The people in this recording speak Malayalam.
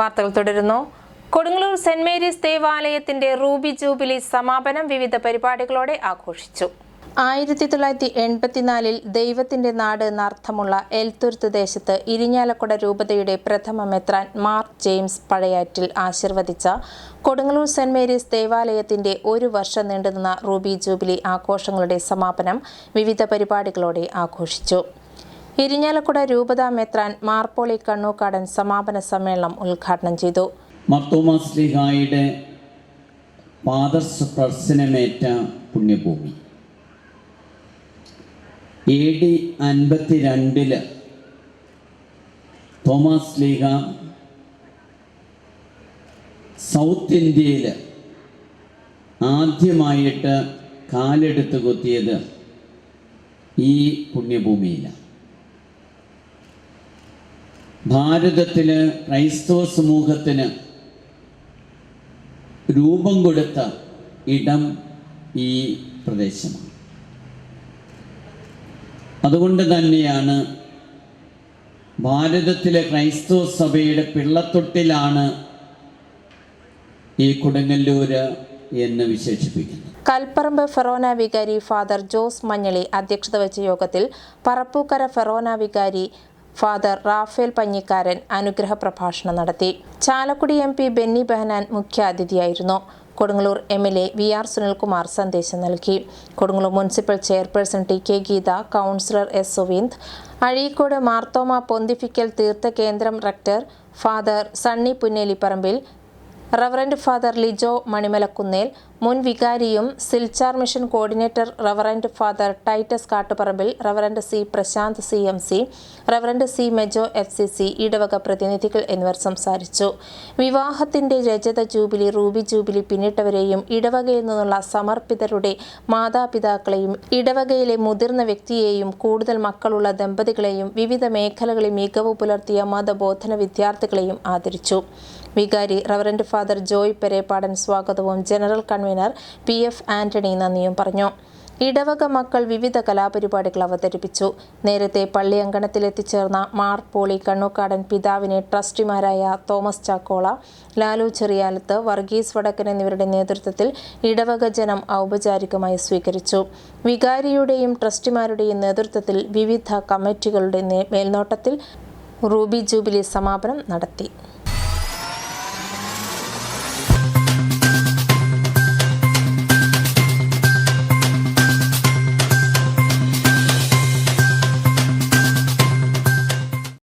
വാർത്തകൾ തുടരുന്നു. കൊടുങ്ങല്ലൂർ സെന്റ് മേരീസ് ദേവാലയത്തിന്റെ റൂബി ജൂബിലി സമാപനം വിവിധ പരിപാടികളോടെ ആഘോഷിച്ചു. ആയിരത്തി തൊള്ളായിരത്തി എൺപത്തിനാലിൽ ദൈവത്തിന്റെ നാട് എന്നർത്ഥമുള്ള എൽത്തുരുത്ത് ദേശത്ത് ഇരിഞ്ഞാലക്കുട രൂപതയുടെ പ്രഥമ മെത്രാൻ മാർ ജെയിംസ് പഴയാറ്റിൽ ആശീർവദിച്ച കൊടുങ്ങല്ലൂർ സെന്റ് മേരീസ് ദേവാലയത്തിന്റെ ഒരു വർഷം നീണ്ടുനിന്ന റൂബി ജൂബിലി ആഘോഷങ്ങളുടെ സമാപനം വിവിധ പരിപാടികളോടെ ആഘോഷിച്ചു. ഇരിഞ്ഞാലക്കുട രൂപത മെത്രാൻ മാർപ്പോളി കണ്ണൂക്കാടൻ സമാപന സമ്മേളനം ഉദ്ഘാടനം ചെയ്തു. മർത്തോമാസ്ലിഹായുടെ പാദസ്പർശനമേറ്റ പുണ്യഭൂമി. എ ഡി അൻപത്തി രണ്ടിൽ തോമസ് ലീഗ സൗത്ത് ഇന്ത്യയിൽ ആദ്യമായിട്ട് കാലെടുത്ത് കുത്തിയത് ഈ പുണ്യഭൂമിയിലാണ്. ഭാരതത്തിൽ ക്രൈസ്തവ സമൂഹത്തിന് രൂപം കൊടുത്ത ഇടം ഈ പ്രദേശമാണ്. അതുകൊണ്ട് തന്നെയാണ് ഭാരതത്തിലെ ക്രൈസ്തവ സഭയുടെ പിള്ളത്തൊട്ടിലാണ് ഈ കൊടുങ്ങല്ലൂര് എന്ന് വിശേഷിപ്പിക്കുന്നത്. കൽപ്പറമ്പ് ഫെറോന വികാരി ഫാദർ ജോസ് മഞ്ഞളി അധ്യക്ഷത വെച്ച യോഗത്തിൽ പറപ്പൂക്കര ഫെറോന വികാരി ഫാദർ റാഫേൽ പഞ്ഞിക്കാരൻ അനുഗ്രഹ പ്രഭാഷണം നടത്തി. Chalakudy M P Benny Behanan മുഖ്യാതിഥിയായിരുന്നു. Kodungallur M L A V R Sunilkumar സന്ദേശം നൽകി. Kodungallur municipal chairperson T K Geetha councillor S Suveend Azhikode Marthoma pontifical തീർത്ഥ കേന്ദ്രം rector father Sunny Punnelipparambil reverend father Lijo Manimalakkunnel മുൻ വികാരിയും Silchar mission coordinator reverend father Titus Kattuparambil reverend C Prashanth C M C reverend C Mejo F C C ഇടവക പ്രതിനിധികൾ എന്നിവർ സംസാരിച്ചു. വിവാഹത്തിന്റെ രജത ജൂബിലി റൂബി ജൂബിലി പിന്നിട്ടവരെയും ഇടവകയിൽ നിന്നുള്ള സമർപ്പിതരുടെ മാതാപിതാക്കളെയും ഇടവകയിലെ മുതിർന്ന വ്യക്തിയെയും കൂടുതൽ മക്കളുള്ള ദമ്പതികളെയും വിവിധ മേഖലകളിൽ മികവ് പുലർത്തിയ മതബോധന വിദ്യാർത്ഥികളെയും ആദരിച്ചു. വികാരി റവറൻഡ് ഫാദർ ജോയ് പെരേപ്പാടൻ സ്വാഗതവും general convener P F Antony നന്ദിയും പറഞ്ഞു. ഇടവക മക്കൾ വിവിധ കലാപരിപാടികൾ അവതരിപ്പിച്ചു. നേരത്തെ പള്ളി അങ്കണത്തിൽ എത്തിച്ചേർന്ന മാർ പോളി കണ്ണൂക്കാടൻ പിതാവിനെ ട്രസ്റ്റിമാരായ തോമസ് ചാക്കോള ലാലു ചെറിയാലത്ത് വർഗീസ് വടക്കൻ എന്നിവരുടെ നേതൃത്വത്തിൽ ഇടവക ജനം ഔപചാരികമായി സ്വീകരിച്ചു. വികാരിയുടെയും ട്രസ്റ്റിമാരുടെയും നേതൃത്വത്തിൽ വിവിധ കമ്മിറ്റികളുടെ മേൽനോട്ടത്തിൽ റൂബി ജൂബിലി സമാപനം നടത്തി.